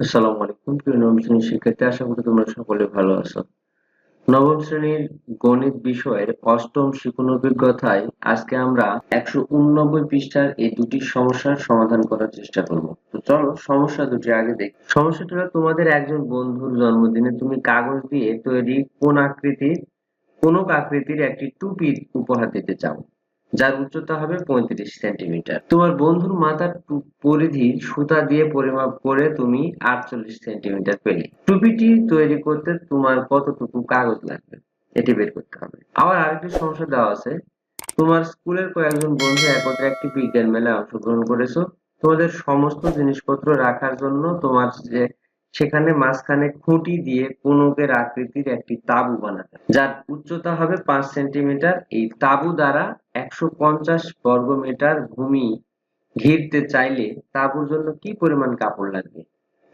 আসসালামু আলাইকুম, প্রিয় নবম শ্রেণির শিক্ষার্থী, আশা করি তোমরা সকলে ভালো আছো। নবম শ্রেণির গণিত বিষয়ের অষ্টম শিখন অভিজ্ঞতায় আজকে আমরা একশো উননব্বই পৃষ্ঠার এই দুটি সমস্যার সমাধান করার চেষ্টা করব। তো চলো, সমস্যা দুটি আগে দেখি। সমস্যাটা হলো, তোমাদের একজন বন্ধুর জন্মদিনে তুমি কাগজ দিয়ে তৈরি কোন আকৃতির কোন আকৃতির একটি টুপি উপহার দিতে চাও? যার উচ্চতা হবে পঁয়ত্রিশ সেন্টিমিটার। তোমার বন্ধুর মাথার পরিধি সুতা দিয়ে পরিমাপ করে তুমি আটচল্লিশ সেন্টিমিটার পেলে। টুপিটি তৈরি করতে তোমার কতটুকু কাগজ লাগবে, এটি বের করতে হবে। আবার আরেকটি সমস্যা দেওয়া আছে। তোমার স্কুলের কয়েকজন বন্ধু একত্রে একটি বিজ্ঞান মেলায় অংশগ্রহণ করেছ। তোমাদের সমস্ত জিনিসপত্র রাখার জন্য তোমার যে সেখানে মাঝখানে খুঁটি দিয়ে কোনকের আকৃতির একটি তাঁবু বানাতে যার উচ্চতা হবে পাঁচ সেন্টিমিটার। এই তাঁবু দ্বারা একশো পঞ্চাশ বর্গ মিটার ভূমি ঘিরতে চাইলে তাঁবুর জন্য কি পরিমাণ কাপড় লাগবে?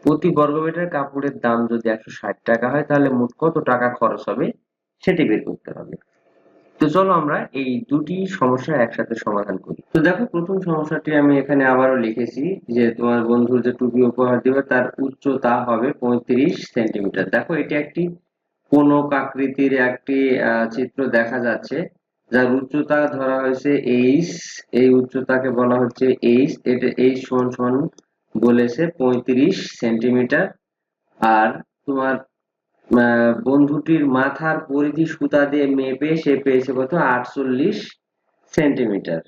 প্রতি বর্গ মিটার কাপড়ের দাম যদি একশো ষাট টাকা হয়, তাহলে মোট কত টাকা খরচ হবে সেটি বের করতে হবে। তো চলো আমরা এই দুটি সমস্যা একসাথে সমাধান করি। তো দেখো, প্রথম সমস্যাটি আমি এখানে আবারও লিখেছি যে তোমার বন্ধুর যে টুপি উপহার দিবে, তার উচ্চতা হবে পঁয়ত্রিশ সেন্টিমিটার। দেখো, এটি একটি কোনক আকৃতির একটি চিত্র দেখা যাচ্ছে, যার উচ্চতা ধরা হয়েছে এইচ, এই উচ্চতাকে বলা হচ্ছে এইচ, এটা এইচ সমান সমান বলেছে পঁয়ত্রিশ সেন্টিমিটার। আর তোমার বন্ধুটির মাথার পরিধি সুতা দিয়ে মেপে সে পেয়েছে কত? আটচল্লিশ সেন্টিমিটার।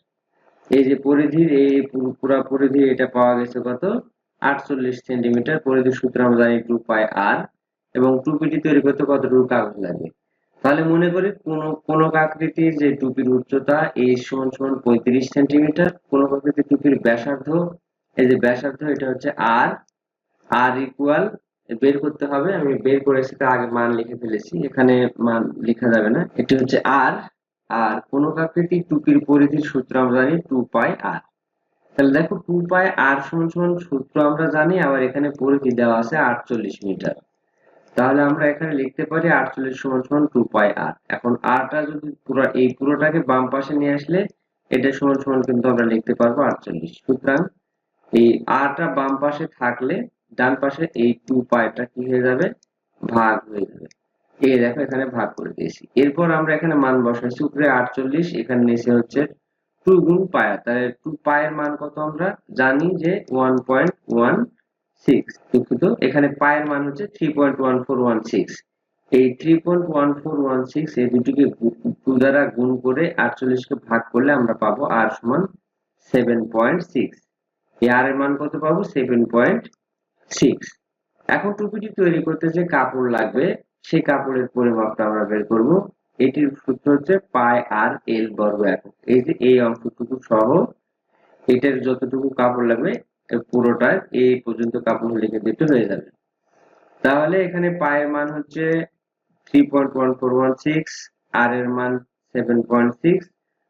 এই যে পরিধির, এই পুরো- পুরা পরিধি এটা পাওয়া গেছে কত? আটচল্লিশ সেন্টিমিটার। পরিধির সূত্র আমরা জানি টু পাই আর এবং টুপিটি তৈরি করতে কতটুকু কাগজ লাগে? তাহলে মনে করি কোন কোন আকৃতির যে টুপির উচ্চতা এই সমান সমান পঁয়ত্রিশ সেন্টিমিটার। কোন আকৃতির টুপির ব্যাসার্ধ, এই যে ব্যাসার্ধ এটা হচ্ছে আর। আর ইকুয়াল বের করতে হবে, আমি বের করেছি তার আগে মান লিখে ফেলেছি, এখানে মান লেখা যাবে না। এটি হচ্ছে আর আর কোন আকৃতির টুপির পরিধির সূত্র আমরা জানি টু পাই আর তাহলে দেখো টু পাই আর সমান সমান সূত্র আমরা জানি, আবার এখানে পরিধি দেওয়া আছে আটচল্লিশ মিটার। তাহলে আমরা এখানে লিখতে পারি আটচল্লিশ সমান সমান টু পাই আর এখন আরটা যদি পুরো, এই পুরোটাকে বাম পাশে নিয়ে আসলে এটা সমান সমান কিন্তু আমরা লিখতে পারব আটচল্লিশ। সুতরাং এই আরটা বাম পাশে থাকলে ডান পাশে এই টু পাইটা কি হয়ে যাবে? ভাগ হয়ে যাবে। এই দেখো, এখানে ভাগ করে দিয়েছি। এরপর আমরা এখানে মান বসাইছি উপরে আটচল্লিশ, এখানে নিচে হচ্ছে টু গুণ পায়া। তাহলে টু পায়ের মান কত আমরা জানি যে ওয়ান পয়েন্ট ওয়ান সিক্স দুঃখিত, এখানে পায়ের মান হচ্ছে three point one four one six এই three point one four one six এই দুটিকে টু দ্বারা গুণ করে আটচল্লিশকে ভাগ করলে আমরা পাবো আর সমান সেভেন পয়েন্ট সিক্স এই আর এর মান কত পাবো? সেভেন পয়েন্ট সিক্স এখন টুপিটি তৈরি করতে যে কাপড় লাগবে, সেই কাপড়ের পরিমাপটা আমরা বের করব। এটির সূত্র হচ্ছে পাই আর এল বর্গ একক। এই যে এই অংশটুকু সহ, এটার যতটুকু কাপড় লাগবে, এ পুরোটা এই পর্যন্ত কাপড় লিখে দিতে হয়ে যাবে। তাহলে এখানে পায়ের মান হচ্ছে three point one four one six আর এর মান সেভেন পয়েন্ট সিক্স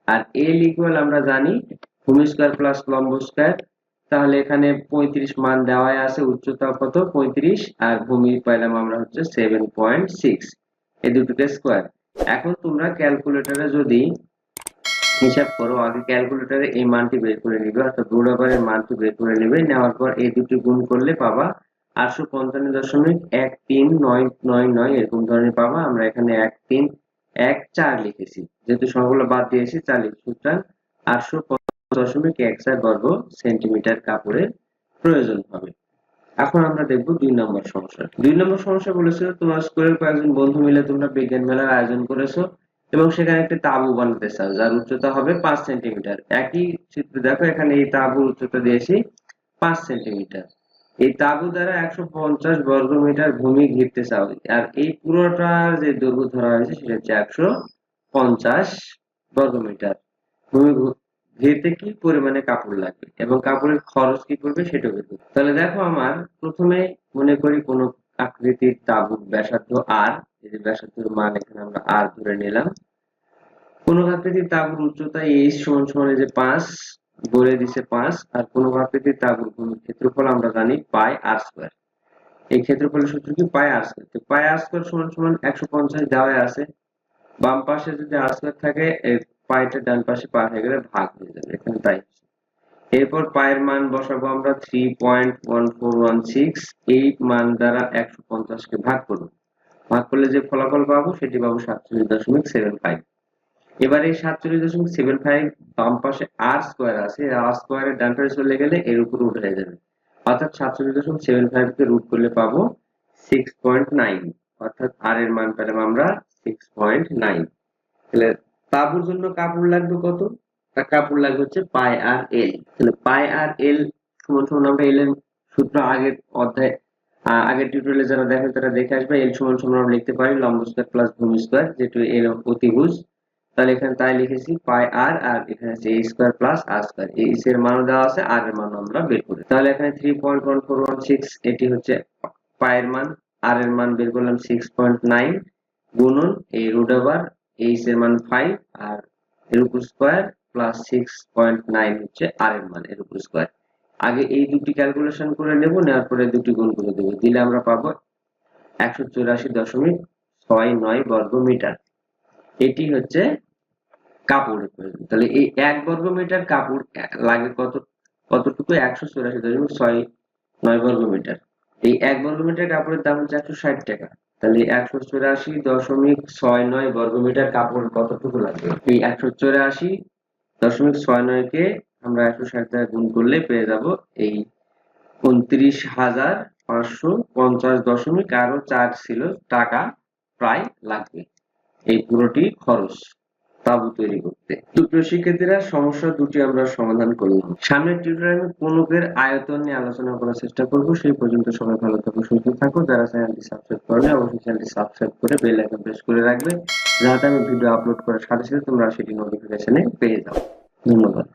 আর এল ইকুয়াল আমরা জানি, ভূমি স্কোয়ার প্লাস লম্ব স্কোয়ার তাহলে এখানে পঁয়ত্রিশ মান দেওয়াই আছে, উচ্চতা কত? পঁয়ত্রিশ, আর ভূমি পাইলাম আমরা হচ্ছে সেভেন পয়েন্ট সিক্স এই দুটোকে স্কোয়ার এখন তোমরা ক্যালকুলেটরে যদি হিসাব করো, আগে ক্যালকুলেটরে এই মানটি বের করে নিবে, অর্থাৎ রুলাবারের মানটি বের করে নিবে, নেওয়ার পর এই দুটি গুণ করলে পাবা আটশো পঞ্চান্ন দশমিক এক তিন নয় নয় নয়, এরকম ধরনের পাবা। আমরা এখানে এক তিন, এক চার লিখেছি। যেহেতু সবগুলো বাদ দিয়েছি, চার লিখি সুতরাং আটশো দশমিক এক চার বর্গ সেন্টিমিটার কাপড়ের প্রয়োজন হবে। এখন আমরা দেখব দুই নম্বর সমস্যা। দুই নম্বর সমস্যা বলেছিল তোমার স্কুলের কয়েকজন বন্ধু মিলে তোমরা বিজ্ঞান মেলার আয়োজন করেছ এবং সেখানে একটি তাঁবু বানাতে চাও, যার উচ্চতা হবে পাঁচ সেন্টিমিটার। একই চিত্র দেখো, এখানে এই তাঁবুর উচ্চতা দিয়েছি পাঁচ সেন্টিমিটার। এই তাঁবু দ্বারা একশো পঞ্চাশ বর্গ মিটার ভূমি ঘিরতে চাও, আর এই পুরোটার যে দৈর্ঘ্য ধরা হয়েছে সেটা হচ্ছে একশো পঞ্চাশ বর্গ মিটার। ভূমি ঘিরতে কি পরিমাণে কাপড় লাগবে এবং কাপড়ের খরচ কি পড়বে সেটাও বের তাহলে দেখো আমার প্রথমে মনে করি কোন আকৃতির তাঁবুর ব্যাসার্ধ আর এই যে ব্যাসার্ধের মান এখানে আমরা আর ধরে নিলাম। কোন আকৃতির তাঁবুর উচ্চতা এইচ সমান সমান এই যে পাঁচ, বলে দিছে পাঁচ, আর কোন আকৃতির তাঁবুর ভূমির ক্ষেত্রফল আমরা জানি পাই আর স্কোয়ার এই ক্ষেত্রফলের সূত্র কি? পাই আর স্কোয়ার তো পাই আর স্কোয়ার সমান সমান একশো পঞ্চাশ দেওয়াই আছে। বাম পাশে যদি আর স্কোয়ার থাকে পাইটা ডান পাশে পার হয়ে গেলে ভাগ হয়ে যাবে, এখানে তাই এরপর পায়ের মান বসাবো আমরা three point one four one six এই মান দ্বারা একশো পঞ্চাশকে ভাগ করব। ভাগ করলে যে ফলাফল পাবো সেটি পাবো সাতচল্লিশ দশমিক সেভেন ফাইভ এবার এই সাতচল্লিশ দশমিক সেভেন ফাইভ বাম পাশে আর স্কোয়ার আছে আর স্কোয়ারের ডান পাশে চলে গেলে এর উপর উঠে যাবে। অর্থাৎ সাতচল্লিশ দশমিক সেভেন ফাইভ কে রুট করলে পাবো সিক্স পয়েন্ট নাইন অর্থাৎ আর এর মান পেলাম আমরা সিক্স পয়েন্ট নাইন তাহলে তাবুর জন্য কাপড় লাগবে কত? তার কাপড় লাগবে হচ্ছে পাই আর এল। তাহলে পাই আর এল সমান সমান আমরা এল সূত্র আগের অধ্যায় আগের টিউটোরিয়ালে যারা দেখেন তারা দেখে আসবে, এল সমান সমান আমরা লিখতে পারি, লম্ব স্কয়ার প্লাস ভূমি স্কয়ার যেটা এল অতিভুজ তাহলে এখানে তাই লিখেছি, পাই আর আর এখানে আছে A square plus R square এই এর মান দেওয়া আছে আর এর মান আমরা বের করি তাহলে এখানে three point one four one six এটি হচ্ছে পায়ের মান আর এর মান বের করলাম সিক্স পয়েন্ট নাইন গুণন এই রুট ওভার এইচ এর মান ফাইভ আর এর উপর square plus six point nine হচ্ছে আর এর মান এর উপর স্কোয়ার আগে এই দুটি ক্যালকুলেশন করে নেব, নেওয়ার পরে দুটি গুণ করে দেবো। দিলে আমরা পাবো একশো চুরাশি দশমিক ছয় নয় বর্গ মিটার। এটি হচ্ছে প্রয়োজন তাহলে এই এক বর্গ মিটার কাপড় লাগে কত, কতটুকু? একশো চুরাশি দশমিক ছয় নয় বর্গ মিটার। এই এক বর্গ মিটার কাপড়ের দাম হচ্ছে একশো ষাট টাকা। তাহলে একশো চৌরাশি দশমিক ছয় নয় বর্গমিটার কাপড় কতটুকু লাগবে? এই একশো চৌরাশি দশমিক ছয় নয় কে আমরা একশো ষাট টাকা গুণ করলে পেয়ে যাব এই উনত্রিশ হাজার পাঁচশো পঞ্চাশ দশমিক আরও চার ছিল টাকা প্রায় লাগবে। এই পুরোটি খরচ। তাবু তৈরি করতে। দুটো শিক্ষার্থীরা, সমস্যা দুটি আমরা সমাধান করলাম। সামনের টিউটোরিয়ালে কোনকের আয়তন নিয়ে আলোচনা করার চেষ্টা করব। সেই পর্যন্ত সবাই ভালো থাকো, সুস্থ থাকো। যারা চ্যানেলটি সাবস্ক্রাইব করবে অবশ্যই চ্যানেলটি সাবস্ক্রাইব করে বেল আইকন প্রেস করে রাখবে। যাতে আমি ভিডিও আপলোড করার সাথে সাথে তোমরা সেটি নোটিফিকেশনে পেয়ে যাও। ধন্যবাদ।